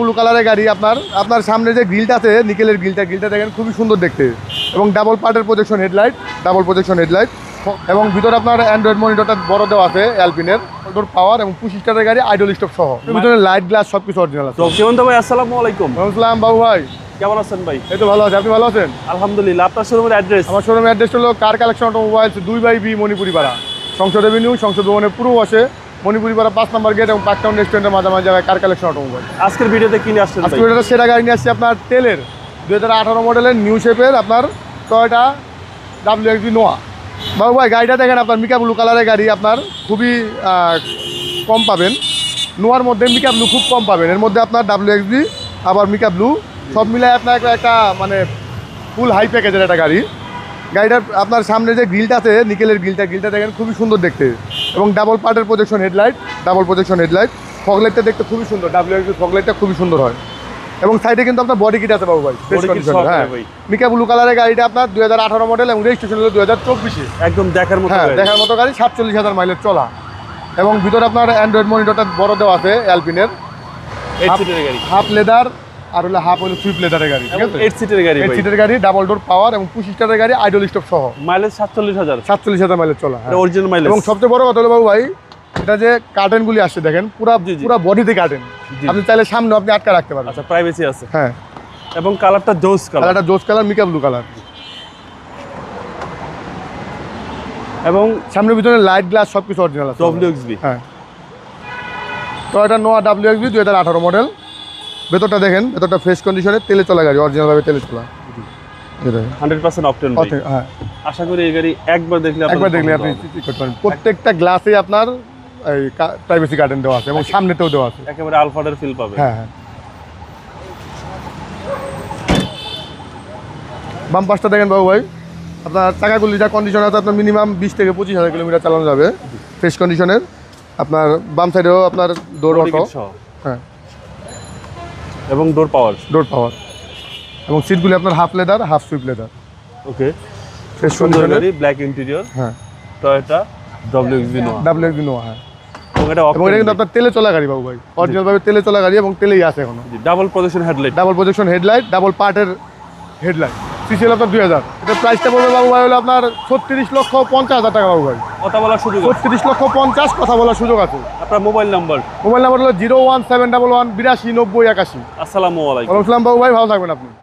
Blue কালারের গাড়ি আপনার আপনার সামনে যে গ্রিলটা আছে নিকেলের গ্রিলটা গ্রিলটা দেখেন খুবই সুন্দর দেখতে। এবং ডাবল পার্টের projection headlight double projection headlight এবং ভিতরে আপনার অ্যান্ড্রয়েড মনিটরটা বড় দেওয়া আছে অ্যালপিনের মোটর পাওয়ার এবং পুশ স্টারের গাড়ি আইডল স্টপ সহ। ভিতরে লাইট গ্লাস সব কিছু অরিজিনাল আছে সীমন্ত ভাই আসসালামু আলাইকুম। আসসালাম বাবু ভাই। কেমন আছেন ভাই? এই তো ভালো আছে আপনি ভালো আছেন? আলহামদুলিল্লাহ আপনার শোরুমের অ্যাড্রেস আমার শোরুমের অ্যাড্রেস হলো কার কালেকশন অটোমোবাইলস দুই বাই বি মণিপুরি পাড়া সংসদ রেভিনিউ সংসদ ভবনের পুরো বসে মণিপুরি পাড়া পাঁচ নম্বর গেট এবং পার্কটাউন রেস্টুরেন্টের মাঝামাঝি জায়গায় কার কালেকশন অটোমোবাইল আজকের ভিডিওতে কিনে আসছে আজকে ভাই? এটা সেরা গাড়ি নিয়ে আসছি আপনার তেলের দু হাজার আঠারো মডেলের নিউ শেপের আপনার টয়টা ডাব্লিউ এক্সবি নোয়া বাবু ভাই গাড়িটা দেখেন আপনার মিকা ব্লু কালারের গাড়ি আপনার খুবই কম পাবেন। নোয়ার মধ্যে মিকা ব্লু খুব কম পাবেন। এর মধ্যে আপনার ডাব্লিউ এক্সবি আবার মিকা ব্লু সব মিলাই আপনার একটা মানে ফুল হাই প্যাকেজের একটা গাড়ি। গাড়িটার আপনার সামনে যে গ্রিলটা আছে নিকেলের গ্রিলটা গ্রিলটা দেখেন খুবই সুন্দর দেখতে। এবং ডাবল পার্টের projection headlight double projection headlight ফগলাইটটা দেখতে খুবই সুন্দর ডাব্লিউ ফগলাইটটা খুবই সুন্দর হয়। এবং সাইডে কিন্তু আপনার বডি কিট আছে বাবু ভাই হ্যাঁ। মিকা ব্লু কালারের গাড়িটা আপনার দুই হাজার আঠারো মডেল এবং রেজিস্ট্রেশন হলো দুই হাজার চব্বিশে। একদম দেখার মতো হ্যাঁ দেখার মতো গাড়ি সাতচল্লিশ হাজার মাইলের চলা। এবং ভিতরে আপনার অ্যান্ড্রয়েড মনিটরটা বড় দেওয়া আছে অ্যালপিনের হাফ লেদার আর হলো হাফ হলো সুইফট লেদারের গাড়ি ঠিক আছে? এইট সিটের গাড়ি এইট ভাই। সিটের গাড়ি ডাবল ডোর পাওয়ার এবং পুশ স্টারের গাড়ি আইডল স্টপ সহ। মাইলেজ সাতচল্লিশ হাজার। সাতচল্লিশ হাজার মাইলের চলা হ্যাঁ। অরিজিনাল মাইলেজ এবং সবচেয়ে বড় কথা হলো বাবু ভাই এটা যে কার্টেনগুলি আসছে দেখেন পুরা। পুরা বডিতে কার্টেন আপনি চাইলে সামনে আপনি আটকা রাখতে পারবেন। আচ্ছা প্রাইভেসি আছে। হ্যাঁ। এবং কালারটা জোস কালার কালারটা জোস কালার মিকা ব্লু কালার এবং সামনের ভিতরে লাইট গ্লাস সব কিছু অরিজিনাল আছে এক্সবি হ্যাঁ। তো এটা নোয়া ডাব্লিউ এক্সবি দুই হাজার আঠারো মডেল ভেতরটা দেখেন ভেতরটা ফ্রেশ কন্ডিশনে তেলে চলা গাড়ি অরিজিনালভাবে তেলে চলা। হ্যাঁ। আশা করি এই গাড়ি একবার দেখলে একবার দেখলে আপনি প্রত্যেকটা গ্লাসে আপনার এই প্রাইভেসি গার্ডেন দেওয়া আছে এবং সামনেতেও দেওয়া আছে। একেবারে আলফাডের ফিল পাবে হ্যাঁ হ্যাঁ। বাম পাশটা দেখেন বাবু ভাই। আপনার চাকাগুলি যা কন্ডিশন আছে আপনার মিনিমাম বিশ থেকে পঁচিশ হাজার কিলোমিটার চালানো যাবে। ফ্রেশ কন্ডিশনের আপনার বাম সাইডেও আপনার দৌড় অটো হ্যাঁ। এবং ডোর পাওয়ার ডোর পাওয়ার এবং সিটগুলি আপনার half leather half sweep leather okay fresh গাড়ি ব্ল্যাক ইন্টেরিয়র হ্যাঁ Toyota W XB Noah W একদিন নোয়া হ্যাঁ। এটা এবং এটা কিন্তু আপনার তেলে চলা গাড়ি বাবু ভাই। অরিজিনালভাবে তেলে চলা গাড়ি এবং তেলেই আছে এখনও। Double projection headlight double projection headlight double পার্টের হেডলাইট সিসিএল আপনার দুই হাজার। এটা প্রাইসটা পড়বে বাবু ভাই হলো আপনার ছত্রিশ লক্ষ পঞ্চাশ হাজার টাকা বাবু ভাই। কথা বলার সুযোগ। ছত্রিশ লক্ষ পঞ্চাশ কথা বলার সুযোগ আছে। আপনার মোবাইল নাম্বার মোবাইল নাম্বার হলো zero one seven double one বিরাশি নব্বই একাশি। আসসালামু আলাইকুম। বাবু ভাই ভালো থাকবেন আপনি।